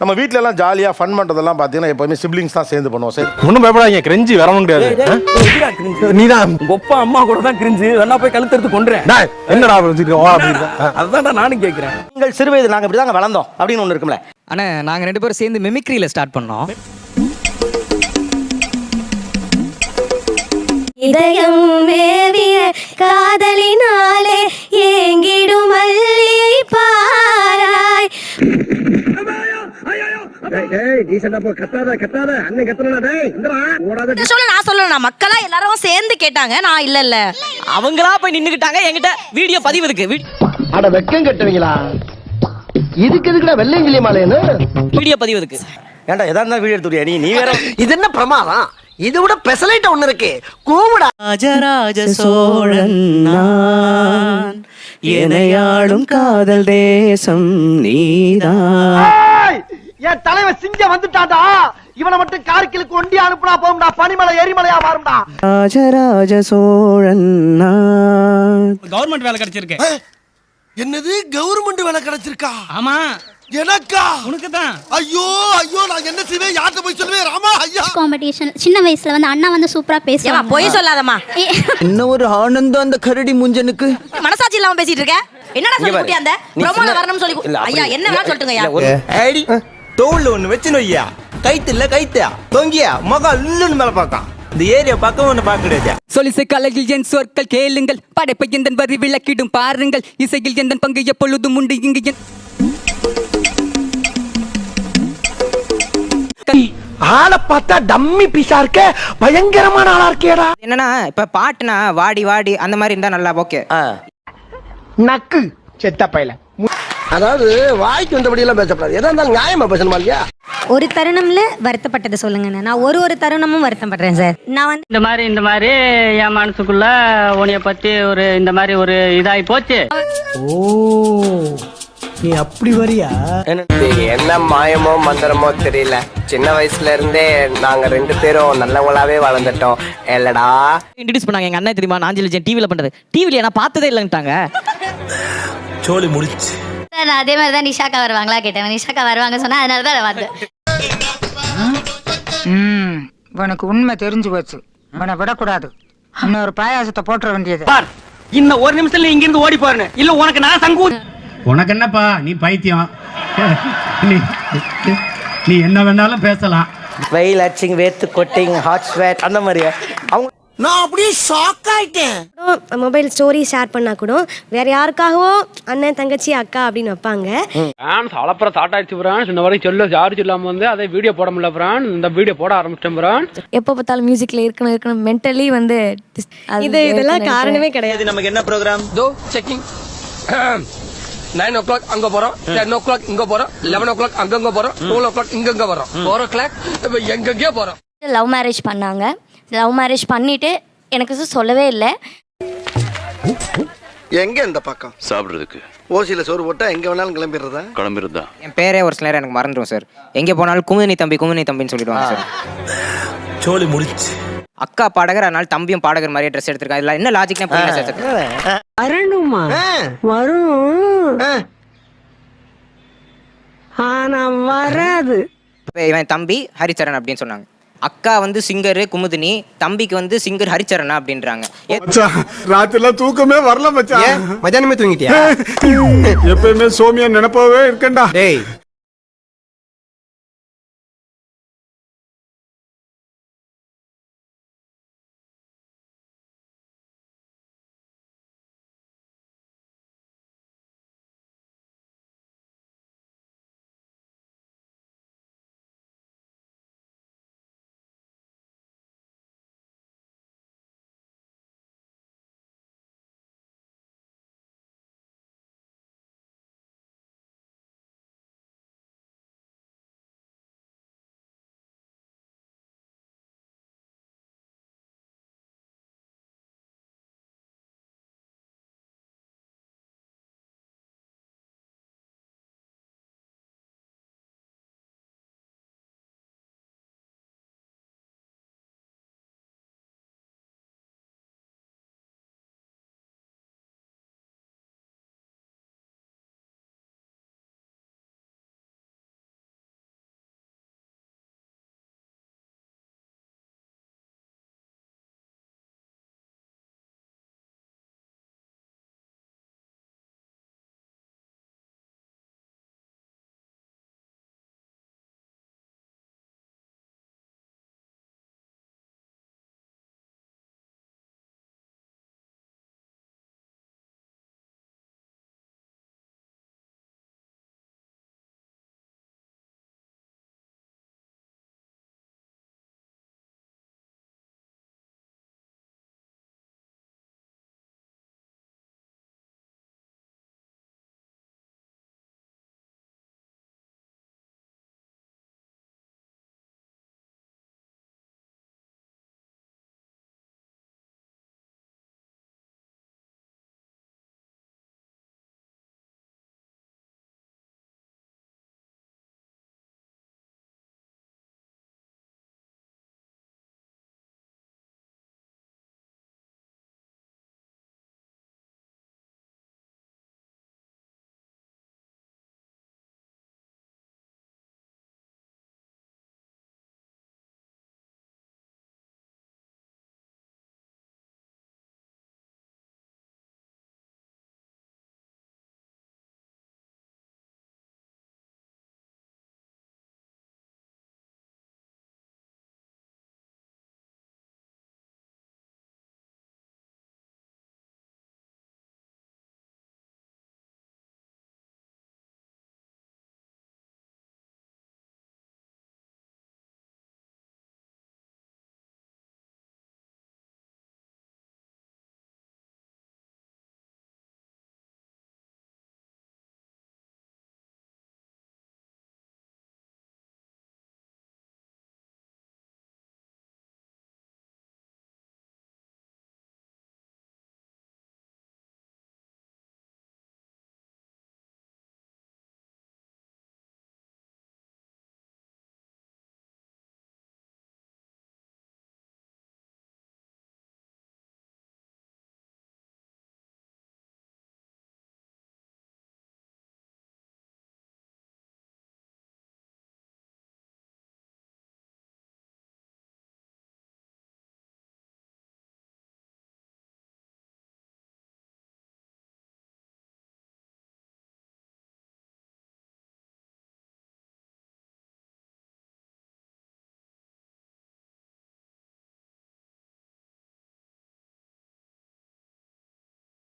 நம்ம வீட்ல எல்லாம் ஜாலியா ஃபன் பண்றதெல்லாம் பாத்தீங்கன்னா எப்பவுமே சிப்ளிங்ஸ் தான் சேர்ந்து பண்ணுவோம். சரி. ஒன்றும் பயப்படாதீங்க கிரெஞ்சி வரவும் கிடையாது. நீதான். உங்க அப்பா அம்மா கூட தான் கிரிஞ்சு வேணா போய் கழுத்தெடுத்து கொண்டுறேன் டேய், என்னடா. அதுதான்டா நானும் கேட்கிறேன் எங்கள் சிறு வயது நாங்க இப்படி தாங்க வளர்ந்தோம் அப்படின்னு ஒண்ணு இருக்கும்ல. அண்ணா நாங்க ரெண்டு பேரும் சேர்ந்து மிமிக்ரியில ஸ்டார்ட் பண்ணோம். இதயம் மேவிய காதலினாலே ஏங்கிடும் மக்களா எல்லாரும் சேர்ந்து கேட்டாங்க. நான் இல்ல இல்ல. அவங்களா போய் நின்னுக்கிட்டாங்க. என்கிட்ட வீடியோ பதிவதுக்கு அட வெக்கம் கட்டுவீங்களா? இதுக்கு எதுக்குடா வீடியோ பதிவதுக்கு ஏன்டா எதா இருந்தா வீடியோ எடுத்துறியா நீ நீ வேற இது என்ன பிரமாதம்? இது விட பெசலைட் ஒண்ணு இருக்கு. கூமுடா ராஜராஜ சோழன் நான். எனையாளும் காதல் தேசம் நீதான். என் தலைவன் சிங்கம் வந்துட்டாடா. இவனை மட்டும் கார்கிலுக்கு ஒண்டி அனுப்புனா போகும்டா. பனிமலை எரிமலையா மாறும்டா. ராஜராஜ சோழன் கவர்மெண்ட் வேலை கிடைச்சிருக்கு. என்னது? கவர்மெண்ட் வேலை கிடைச்சிருக்கா? ஆமா. எனக்கா? உனக்கு தான் ஐயோ ஐயோ நான் என்ன செய்வேன்? யார்கிட்ட போய் சொல்லுவேன்? ராமா ஐயா. காம்படிஷன் சின்ன வயசுல வந்து அண்ணா வந்து சூப்பரா ஏமா பேசுவாங்க. பொய் சொல்லாதம்மா. என்ன ஒரு ஆனந்தம் அந்த கரடி முஞ்சனுக்கு? மனசாட்சி இல்லாம பேசிட்டு இருக்க? என்னடா சொல்லி பாரு. அந்த நீ ப்ரோமோல வரணும்னு சொல்லி இல்ல, அப்படி- ஐயா என்ன வேணா சொல்லிட்டுங்க இல்ல, ஒரு- ஐடி தோல்ல ஒண்ணு வச்சு நொய்யா. கைத்து. இல்ல கைத்தியா தொங்கியா. முகம் இல்லுன்னு மேல பார்க்கான் இந்த ஏரியா பக்கம் ஒண்ணு பார்க்க சொலிசை கலையில் என் சொற்கள் கேளுங்கள். படைப்பை எந்தன் வரி விளக்கிடும் பாருங்கள். இசையில் எந்தன் பங்கு எப்பொழுதும் உண்டு இங்கு என் ஆளை பார்த்தா டம்மி பீஸா இருக்க. பயங்கரமான ஆளா இருக்கேடா. என்னன்னா இப்ப பாட்டுனா வாடி வாடி அந்த மாதிரி இருந்தா நல்லா ஓகே. நக்கு. செத்த பையல. அதாவது வாய்க்கு வந்தபடி எல்லாம் பேசக்கூடாது எதா இருந்தாலும் நியாயமா பேசணுமா இல்லையா? ஒரு தருணம்ல வருத்தப்பட்டதை சொல்லுங்க நான் ஒரு ஒரு தருணமும் வருத்தப்படுறேன் சார். நான் வந்து இந்த மாதிரி இந்த மாதிரி என் மனசுக்குள்ள உன்னைய பத்தி ஒரு இந்த மாதிரி ஒரு இதாகி போச்சு. நீ அப்படி வரியா? என்ன மாயமோ மந்திரமோ தெரியல. சின்ன வயசுல இருந்தே நாங்க ரெண்டு பேரும் நல்லவங்களாவே வளர்ந்துட்டோம். இல்லடா. இன்ட்ரடியூஸ் பண்ணாங்க எங்க அண்ணன் தெரியுமா? ஜென் டிவில பண்றது. டிவில நான் பார்த்ததே இல்லைன்ட்டாங்க சோலி முடிச்சு. சார் அதே மாதிரி தான் நிஷாக்கா வருவாங்களா கேட்டேன். நிஷாக்கா வருவாங்க சொன்னா அதனால தான் நான் வந்தேன் உனக்கு உண்மை தெரிஞ்சு போச்சு. உன்னை விடக்கூடாது. இன்னொரு பாயாசத்தை போட்டுற வேண்டியது. இன்னும் ஒரு நிமிஷத்துல இங்க இருந்து ஓடி போறேன். இல்ல உனக்கு நான் சங்கு உனக்கு என்னப்பா நீ பைத்தியம். நீ நீ என்ன வேணாலும் பேசலாம். வெயில் அச்சிங் வேத்து கொட்டிங் ஹாட் ஸ்வேட் அந்த மாதிரி அவங்க நான் அப்படியே ஷாக் ஆயிட்டேன். மொபைல் ஸ்டோரி ஷேர் பண்ணா கூட வேற யாருக்காகவோ அண்ணன் தங்கச்சி அக்கா அப்படின்னு வைப்பாங்க. பிரான்ஸ் அளப்புற சாட்டாச்சு பிரான்ஸ் இந்த வரைக்கும் சொல்ல யாரும் சொல்லாம வந்து அதை வீடியோ போட முடியல பிரான்ஸ் இந்த வீடியோ போட ஆரம்பிச்சிட்டேன் பிரான்ஸ் எப்போ பார்த்தாலும் மியூசிக்ல இருக்கணும் இருக்கணும். மென்டலி வந்து இது இதெல்லாம் காரணமே கிடையாது. நமக்கு என்ன ப்ரோக்ராம் தோ செக்கிங் நைன் ஓ கிளாக் அங்க போறோம். டென் ஓ கிளாக் இங்க போறோம். லெவன் ஓ கிளாக் அங்கங்க போறோம். டுவெல் ஓ கிளாக் இங்கங்க வரோம் ஃபோர் ஓ கிளாக் எங்கெங்கே போறோம். லவ் மேரேஜ் பண்ணாங்க. லவ் மேரேஜ் பண்ணிட்டு எனக்கு சொல்லவே இல்லை. எங்க இந்த பக்கம்? சாப்பிடுறதுக்கு. ஓசியில சோறு போட்டா எங்க வேணாலும் கிளம்பிடுறதா? கிளம்பிருந்தா என் பேரே ஒரு சில நேரம் எனக்கு மறந்துடும் சார். எங்க போனாலும் குமுதினி தம்பி குமுதினி தம்பின்னு சொல்லிடுவாங்க சார். சோலி முடிச்சு அக்கா பாடகர் அதனால தம்பியும் பாடகர் மாதிரியே ட்ரெஸ் எடுத்திருக்காங்க இதுல என்ன லாஜிக்னே புரியல சார் வரணுமா? வரும். ஆனா வராது. இவன் தம்பி ஹரிச்சரன் அப்படின்னு சொன்னாங்க. அக்கா வந்து சிங்கர் குமுதினி தம்பிக்கு வந்து சிங்கர் ஹரிச்சரனா அப்படின்றாங்க. ராத்திரில தூக்கமே வரல மச்சான் மத்தியானமே தூங்கிட்டியா? எப்பயுமே சோமியா நினைப்பாவே இருக்கேன்டா. டேய்